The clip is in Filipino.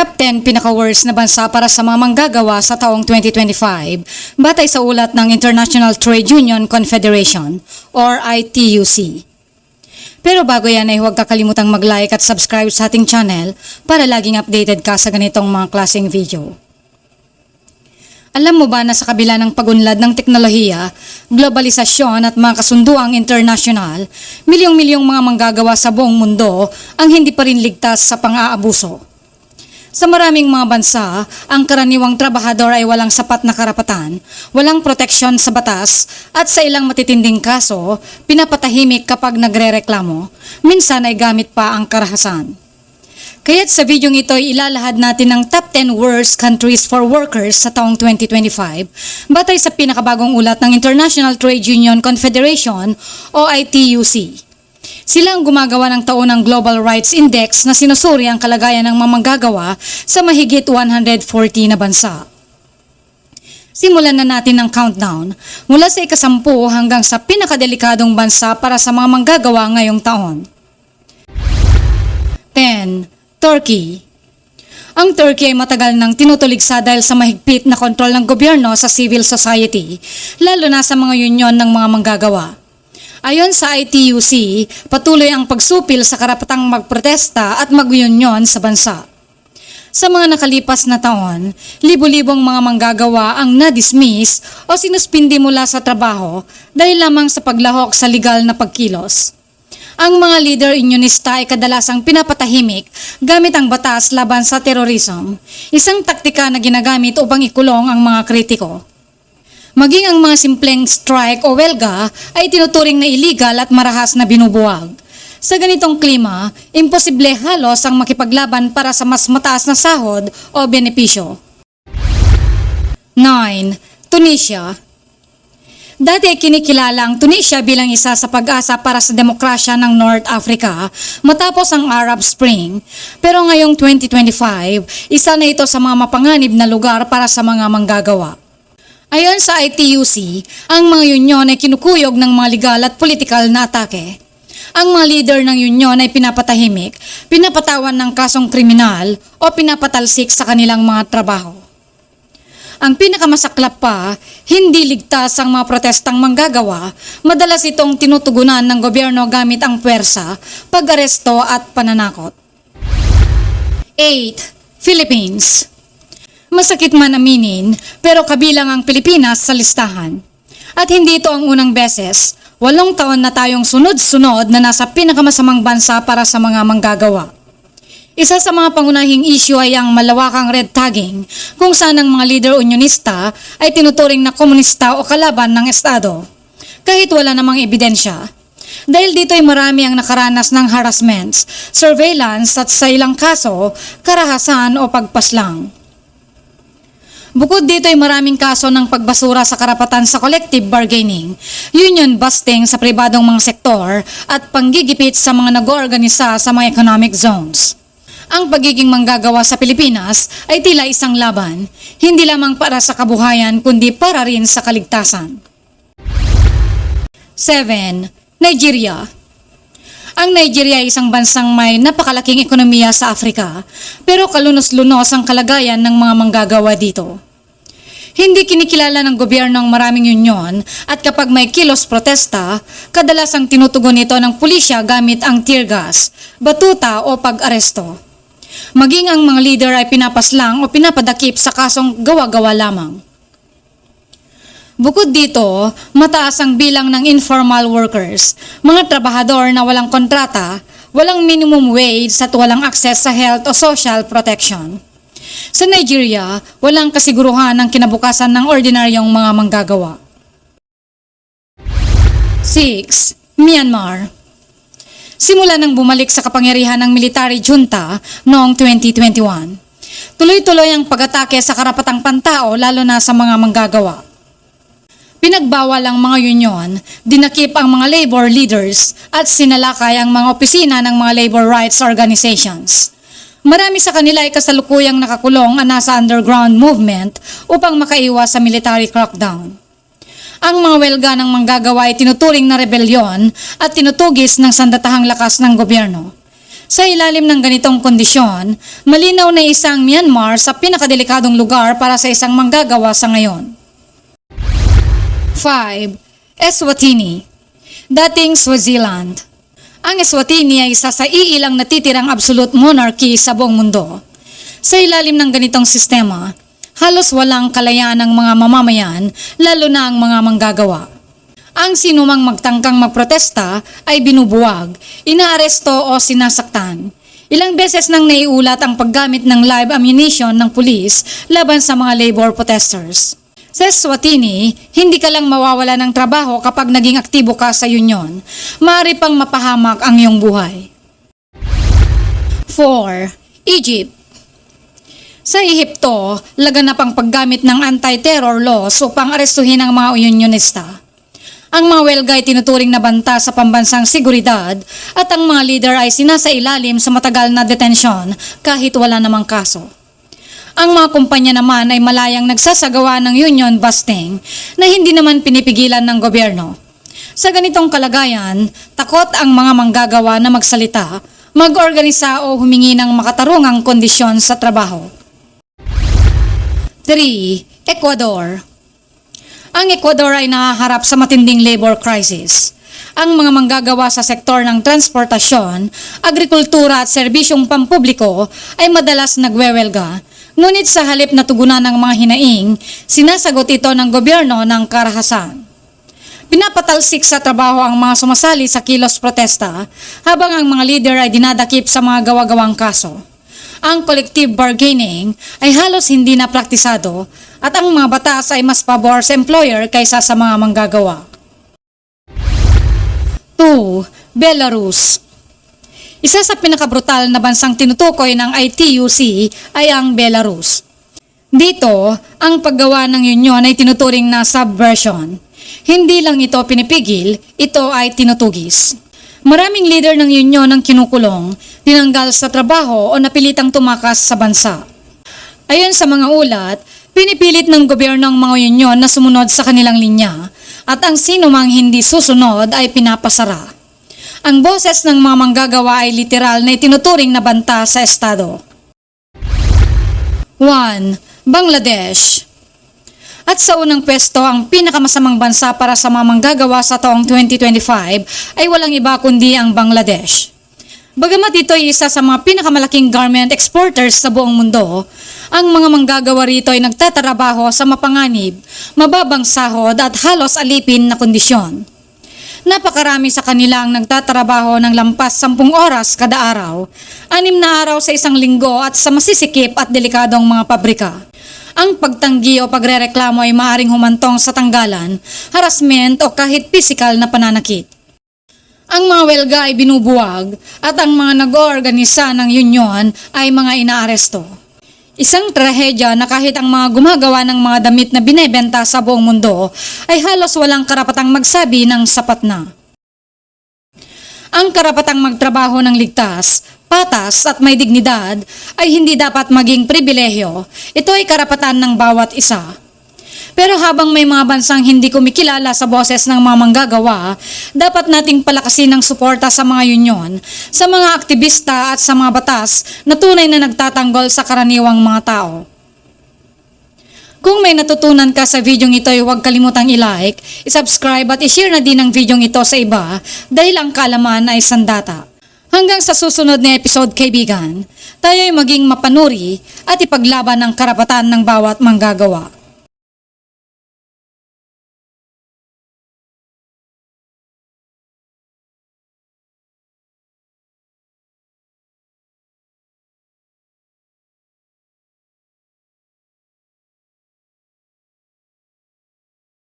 Top 10 pinaka-worst na bansa para sa mga manggagawa sa taong 2025 batay sa ulat ng International Trade Union Confederation or ITUC. Pero bago yan ay huwag kakalimutang mag-like at subscribe sa ating channel para laging updated ka sa ganitong mga klaseng video. Alam mo ba na sa kabila ng pagunlad ng teknolohiya, globalisasyon at mga kasunduang internasyonal, milyong-milyong mga manggagawa sa buong mundo ang hindi pa rin ligtas sa pang-aabuso. Sa maraming mga bansa, ang karaniwang trabahador ay walang sapat na karapatan, walang proteksyon sa batas, at sa ilang matitinding kaso, pinapatahimik kapag nagrereklamo, minsan ay gamit pa ang karahasan. Kaya't sa videong ito ay ilalahad natin ang top 10 worst countries for workers sa taong 2025 batay sa pinakabagong ulat ng International Trade Union Confederation o ITUC. Sila ang gumagawa ng taunang Global Rights Index na sinusuri ang kalagayan ng mga manggagawa sa mahigit 140 na bansa. Simulan na natin ang countdown mula sa ikasampu hanggang sa pinakadelikadong bansa para sa mga manggagawa ngayong taon. 10. Turkey Ang Turkey ay matagal nang tinutuligsa dahil sa mahigpit na kontrol ng gobyerno sa civil society, lalo na sa mga union ng mga manggagawa. Ayon sa ITUC, patuloy ang pagsupil sa karapatang magprotesta at mag-union sa bansa. Sa mga nakalipas na taon, libo-libong mga manggagawa ang na-dismiss o sinuspindi mula sa trabaho dahil lamang sa paglahok sa legal na pagkilos. Ang mga leader unionista ay kadalasang pinapatahimik gamit ang batas laban sa terorism, isang taktika na ginagamit upang ikulong ang mga kritiko. Maging ang mga simpleng strike o welga ay tinuturing na illegal at marahas na binubuwag. Sa ganitong klima, imposible halos ang makipaglaban para sa mas mataas na sahod o benepisyo. 9. Tunisia Dati kinikilala ang Tunisia bilang isa sa pag-asa para sa demokrasya ng North Africa matapos ang Arab Spring. Pero ngayong 2025, isa na ito sa mga mapanganib na lugar para sa mga manggagawa. Ayon sa ITUC, ang mga union ay kinukuyog ng mga legal at politikal na atake. Ang mga leader ng union ay pinapatahimik, pinapatawan ng kasong kriminal o pinapatalsik sa kanilang mga trabaho. Ang pinakamasaklap pa, hindi ligtas ang mga protestang manggagawa, madalas itong tinutugunan ng gobyerno gamit ang puwersa, pag-aresto at pananakot. 8. Philippines Masakit man aminin, pero kabilang ang Pilipinas sa listahan. At hindi ito ang unang beses, walong taon na tayong sunod-sunod na nasa pinakamasamang bansa para sa mga manggagawa. Isa sa mga pangunahing issue ay ang malawakang red tagging, kung saan ang mga leader unionista ay tinuturing na komunista o kalaban ng Estado. Kahit wala namang ebidensya. Dahil dito ay marami ang nakaranas ng harassments, surveillance at sa ilang kaso, karahasan o pagpaslang. Bukod dito ay maraming kaso ng pagbasura sa karapatan sa collective bargaining, union busting sa pribadong mga sektor at panggigipit sa mga nag-oorganisa sa mga economic zones. Ang pagiging manggagawa sa Pilipinas ay tila isang laban, hindi lamang para sa kabuhayan kundi para rin sa kaligtasan. 7. Nigeria ang Nigeria ay isang bansang may napakalaking ekonomiya sa Afrika, pero kalunos-lunos ang kalagayan ng mga manggagawa dito. Hindi kinikilala ng gobyerno ang maraming union at kapag may kilos protesta, kadalasang tinutugon ito ng pulisya gamit ang tear gas, batuta o pag-aresto. Maging ang mga leader ay pinapaslang o pinapadakip sa kasong gawa-gawa lamang. Bukod dito, mataas ang bilang ng informal workers, mga trabahador na walang kontrata, walang minimum wage at walang access sa health o social protection. Sa Nigeria, walang kasiguruhan ng kinabukasan ng ordinaryong mga manggagawa. 6. Myanmar Simula nang bumalik sa kapangyarihan ng military junta noong 2021, tuloy-tuloy ang pag-atake sa karapatang pantao lalo na sa mga manggagawa. Pinagbawal ang mga union, dinakip ang mga labor leaders at sinalakay ang mga opisina ng mga labor rights organizations. Marami sa kanila ay kasalukuyang nakakulong at nasa underground movement upang makaiwas sa military crackdown. Ang mga welga ng manggagawa ay tinuturing na rebelyon at tinutugis ng sandatahang lakas ng gobyerno. Sa ilalim ng ganitong kondisyon, malinaw na isang Myanmar sa pinakadelikadong lugar para sa isang manggagawa sa ngayon. 5. Eswatini Dating Swaziland Ang Eswatini ay isa sa iilang natitirang absolute monarchy sa buong mundo. Sa ilalim ng ganitong sistema, halos walang kalayaan ng mga mamamayan, lalo na ang mga manggagawa. Ang sinumang magtangkang magprotesta ay binubuwag, inaaresto o sinasaktan. Ilang beses nang naiulat ang paggamit ng live ammunition ng pulis laban sa mga labor protesters. Sa Swatini, hindi ka lang mawawala ng trabaho kapag naging aktibo ka sa union. Maaari pang mapahamak ang iyong buhay. 4. Egypt Sa Ehipto, laganap ang paggamit ng anti-terror laws upang arestuhin ang mga unionista. Ang mga welga ay tinuturing na banta sa pambansang seguridad at ang mga leader ay sinasailalim sa matagal na detensyon kahit wala namang kaso. Ang mga kumpanya naman ay malayang nagsasagawa ng union busting na hindi naman pinipigilan ng gobyerno. Sa ganitong kalagayan, takot ang mga manggagawa na magsalita, mag-organisa o humingi ng makatarungang kondisyon sa trabaho. 3. Ecuador Ang Ecuador ay nahaharap sa matinding labor crisis. Ang mga manggagawa sa sektor ng transportasyon, agrikultura at serbisyong pampubliko ay madalas nagwewelga. Ngunit sa halip na tugunan ng mga hinaing, sinasagot ito ng gobyerno ng karahasan. Pinapatalsik sa trabaho ang mga sumasali sa kilos protesta habang ang mga leader ay dinadakip sa mga gawa-gawang kaso. Ang collective bargaining ay halos hindi na praktisado at ang mga batas ay mas pabor sa employer kaysa sa mga manggagawa. 2. Belarus Isa sa pinakabrutal na bansang tinutukoy ng ITUC ay ang Belarus. Dito, ang paggawa ng union ay tinuturing na subversion. Hindi lang ito pinipigil, ito ay tinutugis. Maraming leader ng union ang kinukulong, tinanggal sa trabaho o napilitang tumakas sa bansa. Ayon sa mga ulat, pinipilit ng gobyerno ang mga union na sumunod sa kanilang linya at ang sino mang hindi susunod ay pinapasara. Ang boses ng mga manggagawa ay literal na itinuturing na banta sa Estado. 1. Bangladesh At sa unang pwesto, ang pinakamasamang bansa para sa mga manggagawa sa taong 2025 ay walang iba kundi ang Bangladesh. Bagamat ito ay isa sa mga pinakamalaking garment exporters sa buong mundo, ang mga manggagawa rito ay nagtatrabaho sa mapanganib, mababang sahod at halos alipin na kondisyon. Napakarami sa kanila ang nagtatrabaho ng lampas 10 oras kada araw, anim na araw sa isang linggo at sa masisikip at delikadong mga pabrika. Ang pagtanggi o pagrereklamo ay maaring humantong sa tanggalan, harassment o kahit pisikal na pananakit. Ang mga welga ay binubuwag at ang mga nag-oorganisa ng union ay mga inaaresto. Isang trahedya na kahit ang mga gumagawa ng mga damit na binebenta sa buong mundo ay halos walang karapatang magsabi ng sapat na. Ang karapatang magtrabaho ng ligtas, patas at may dignidad ay hindi dapat maging pribilehyo. Ito ay karapatan ng bawat isa. Pero habang may mga bansang hindi kumikilala sa boses ng mga manggagawa, dapat nating palakasin ang suporta sa mga union, sa mga aktivista at sa mga batas na tunay na nagtatanggol sa karaniwang mga tao. Kung may natutunan ka sa videong ito, huwag kalimutang i-like, i-subscribe at i-share na din ang videong ito sa iba dahil ang kalaman ay sandata. Hanggang sa susunod na episode kaibigan, tayo ay maging mapanuri at ipaglaban ang karapatan ng bawat manggagawa.